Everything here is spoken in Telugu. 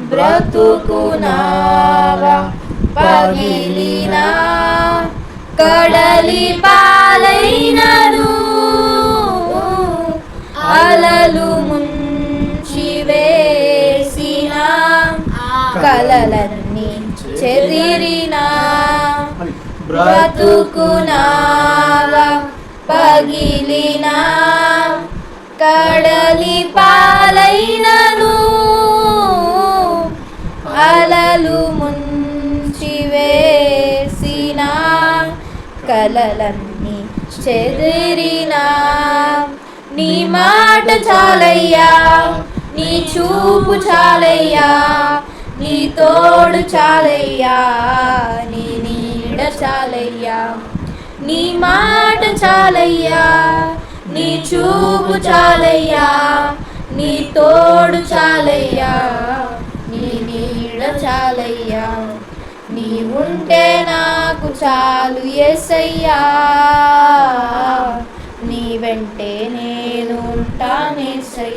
బ్రతుకునావా? పగిలిన? కడలి పాలైనను? అలలు ముంచి వేసిన కలలన్నీ చెదిరినా? బ్రతుకునావా? పగిలిన? కడలి పా కలలు ముంచి వేసిన కలలన్నీ చెదిరినా. నీ మాట చాలయ్యా నీ చూపు చాలయ్యా నీ తోడు చాలయ్యా నీ నీడ చాలయ్యా. నీ మాట చాలయ్యా నీ చూపు చాలయ్యా. నీవుంటే నాకు చాలు ఎసయ్యా నీ వెంటే నేను ఉంటానేసయ్యా